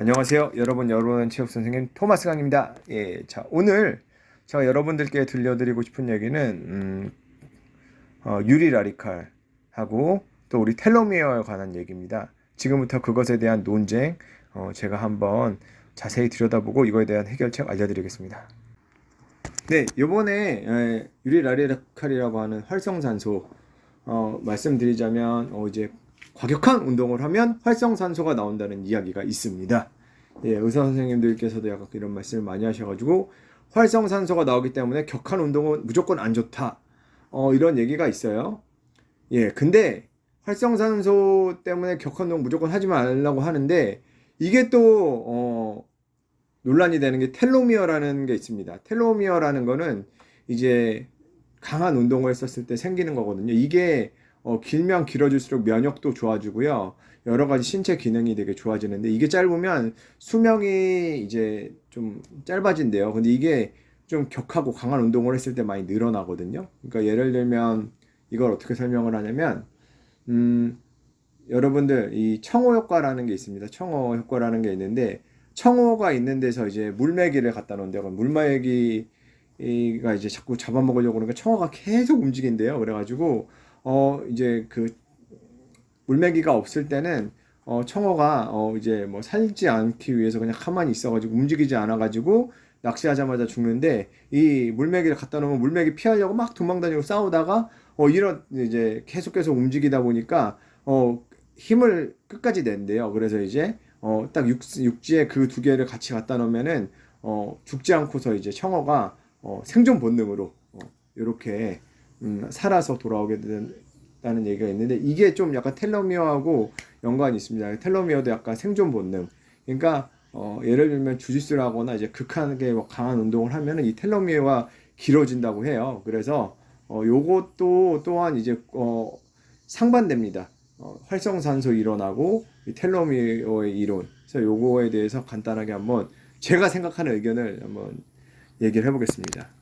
안녕하세요. 여러분, 여러분 체육 선생님 토마스 강입니다. 예, 자 오늘 제가 여러분들께 들려드리고 싶은 얘기는 음, 어, 유리 라디칼하고 또 우리 텔로미어에 관한 얘기입니다. 지금부터 그것에 대한 논쟁 어, 제가 한번 자세히 들여다보고 이거에 대한 해결책 알려드리겠습니다. 네, 요번에 에, 유리 라디칼이라고 하는 활성산소 어, 말씀드리자면 어, 이제 과격한 운동을 하면 활성산소가 나온다는 이야기가 있습니다. 예, 의사 선생님들께서도 약간 이런 말씀을 많이 하셔가지고 활성산소가 나오기 때문에 격한 운동은 무조건 안 좋다. 어, 이런 얘기가 있어요. 예, 근데 활성산소 때문에 격한 운동 무조건 하지 말라고 하는데 이게 또 어, 논란이 되는 게 텔로미어라는 게 있습니다. 텔로미어라는 거는 이제 강한 운동을 했었을 때 생기는 거거든요. 이게 어, 길면 길어질수록 면역도 좋아지고요. 여러 가지 신체 기능이 되게 좋아지는데 이게 짧으면 수명이 이제 좀 짧아진대요. 근데 이게 좀 격하고 강한 운동을 했을 때 많이 늘어나거든요. 그러니까 예를 들면 이걸 어떻게 설명을 하냐면 음, 여러분들 이 청호 효과라는 게 있습니다. 청호 효과라는 게 있는데 청호가 있는 데서 이제 물메기를 갖다 놓은데 물메기가 이제 자꾸 잡아먹으려고 그러니까 청호가 계속 움직인대요. 그래가지고 어 이제 그 물메기가 없을 때는 어 청어가 어 이제 뭐 살지 않기 위해서 그냥 가만히 있어가지고 움직이지 않아가지고 낚시하자마자 죽는데 이 물메기를 갖다 놓으면 물메기 피하려고 막 도망다니고 싸우다가 어 이런 이제 계속 계속 움직이다 보니까 어 힘을 끝까지 낸대요. 그래서 이제 어 딱 육지에 그 두 개를 같이 갖다 놓으면은 어 죽지 않고서 이제 청어가 어 생존 본능으로 어 이렇게 음, 살아서 돌아오게 된다는 얘기가 있는데 이게 좀 약간 텔로미어하고 연관이 있습니다. 텔로미어도 약간 생존 본능. 그러니까 어, 예를 들면 주짓수를 하거나 이제 극하게 뭐 강한 운동을 하면은 이 텔로미어가 길어진다고 해요. 그래서 어, 요것도 또한 이제 어, 상반됩니다. 어, 활성산소 이 텔로미어의 이론. 그래서 요거에 대해서 간단하게 한번 제가 생각하는 의견을 한번 얘기를 해보겠습니다.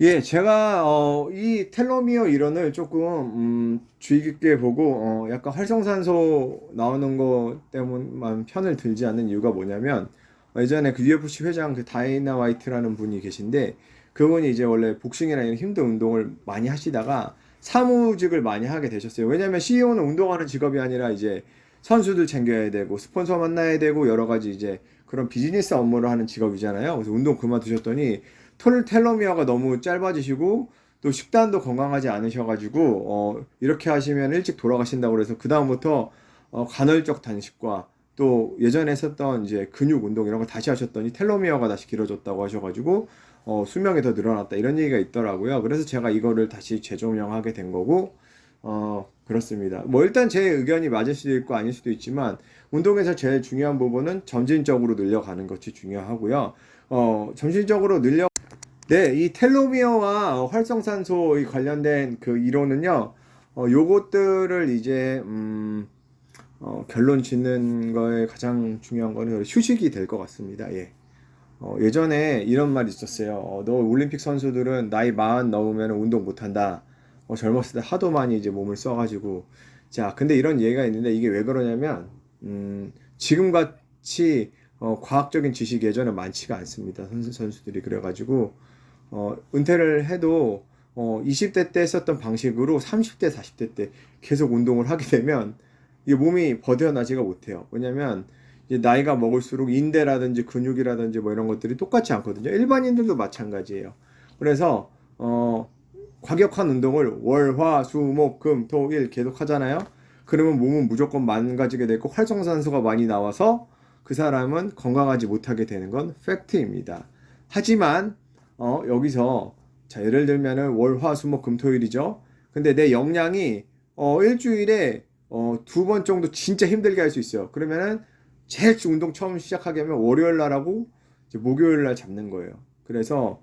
예, 제가 어, 이 텔로미어 이론을 조금 음, 주의 깊게 보고 어, 약간 활성산소 나오는 거 때문만 편을 들지 않는 이유가 뭐냐면 어, 예전에 그 UFC 회장 그 다이나 화이트라는 분이 계신데 그분이 이제 원래 복싱이나 이런 힘든 운동을 많이 하시다가 사무직을 많이 하게 되셨어요. 왜냐면 CEO는 운동하는 직업이 아니라 이제 선수들 챙겨야 되고 스폰서 만나야 되고 여러 가지 이제 그런 비즈니스 업무를 하는 직업이잖아요. 그래서 운동 그만두셨더니 톨 텔로미어가 너무 짧아지시고 또 식단도 건강하지 않으셔가지고 어, 이렇게 하시면 일찍 돌아가신다고 그래서 그 다음부터 어, 간헐적 단식과 또 예전에 했었던 이제 근육 운동 이런 거 다시 하셨더니 텔로미어가 다시 길어졌다고 하셔가지고 어, 수명이 더 늘어났다 이런 얘기가 있더라고요. 그래서 제가 이거를 다시 재조명하게 된 거고 어, 그렇습니다. 뭐 일단 제 의견이 맞을 수도 있고 아닐 수도 있지만 운동에서 제일 중요한 부분은 점진적으로 늘려가는 것이 중요하고요. 어, 점진적으로 늘려 네, 이 텔로미어와 활성산소 이 관련된 그 이론은요, 어, 요것들을 이제, 음, 어, 결론 짓는 거에 가장 중요한 거는 휴식이 될 것 같습니다. 예. 어, 예전에 이런 말이 있었어요. 어, 너 올림픽 선수들은 나이 마흔 넘으면 운동 못 한다. 어, 젊었을 때 하도 많이 이제 몸을 써가지고. 자, 근데 이런 얘기가 있는데 이게 왜 그러냐면, 음, 지금 같이 어, 과학적인 지식이 예전에 많지가 않습니다. 선수, 선수들이. 그래가지고, 어, 은퇴를 해도 어, 20대 때 썼던 방식으로 30대, 40대 때 계속 운동을 하게 되면 이게 몸이 버텨나지가 못해요. 왜냐면 이제 나이가 먹을수록 인대라든지 근육이라든지 뭐 이런 것들이 똑같지 않거든요. 일반인들도 마찬가지예요. 그래서 어, 과격한 운동을 월, 화, 수, 목, 금, 토, 일 계속 하잖아요. 그러면 몸은 무조건 망가지게 되고 활성산소가 많이 나와서 그 사람은 건강하지 못하게 되는 건 팩트입니다. 하지만 어, 여기서 자, 예를 들면은 월, 화, 수, 목, 금, 토일이죠. 근데 내 역량이 어, 일주일에 어, 두 번 정도 진짜 힘들게 할 수 있어요. 그러면은 제일 운동 처음 시작하게 하면 월요일 날하고 목요일 날 잡는 거예요. 그래서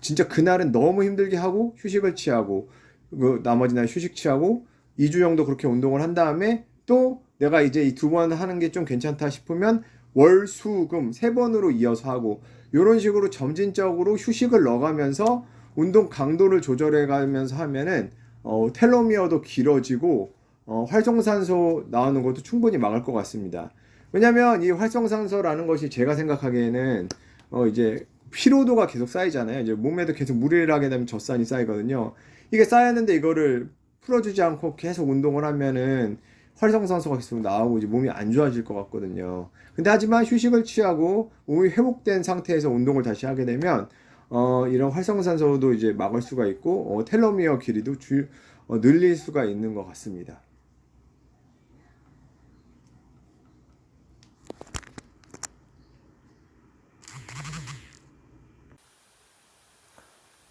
진짜 그날은 너무 힘들게 하고 휴식을 취하고 그 나머지 날 휴식 취하고 2주 정도 그렇게 운동을 한 다음에 또 내가 이제 이 두 번 하는 게 좀 괜찮다 싶으면 월, 수, 금 세 번으로 이어서 하고 이런 식으로 점진적으로 휴식을 넣어가면서 운동 강도를 조절해 가면서 하면은 어, 텔로미어도 길어지고 어, 활성산소 나오는 것도 충분히 막을 것 같습니다. 왜냐면 이 활성산소라는 것이 제가 생각하기에는 어, 이제 피로도가 계속 쌓이잖아요. 이제 몸에도 계속 무리를 하게 되면 젖산이 쌓이거든요. 이게 쌓였는데 이거를 풀어주지 않고 계속 운동을 하면은 활성산소가 계속 나오고 이제 몸이 안 좋아질 것 같거든요. 근데 하지만 휴식을 취하고 몸이 회복된 상태에서 운동을 다시 하게 되면 어, 이런 활성산소도 이제 막을 수가 있고 어, 텔로미어 길이도 줄, 어, 늘릴 수가 있는 것 같습니다.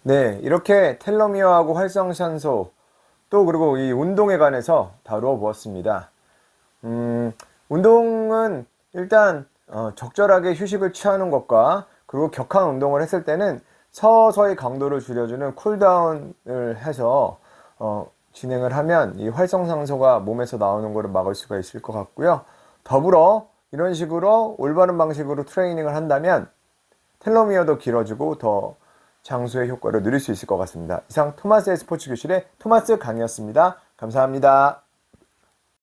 네, 이렇게 텔로미어하고 활성산소 또 그리고 이 운동에 관해서 다루어 보았습니다. 음, 운동은 일단 어, 적절하게 휴식을 취하는 것과 그리고 격한 운동을 했을 때는 서서히 강도를 줄여주는 쿨다운을 해서 어, 진행을 하면 이 활성산소가 몸에서 나오는 것을 막을 수가 있을 것 같고요. 더불어 이런 식으로 올바른 방식으로 트레이닝을 한다면 텔로미어도 길어지고 더 장수의 효과를 누릴 수 있을 것 같습니다. 이상 토마스의 스포츠 교실의 토마스 강이었습니다. 감사합니다.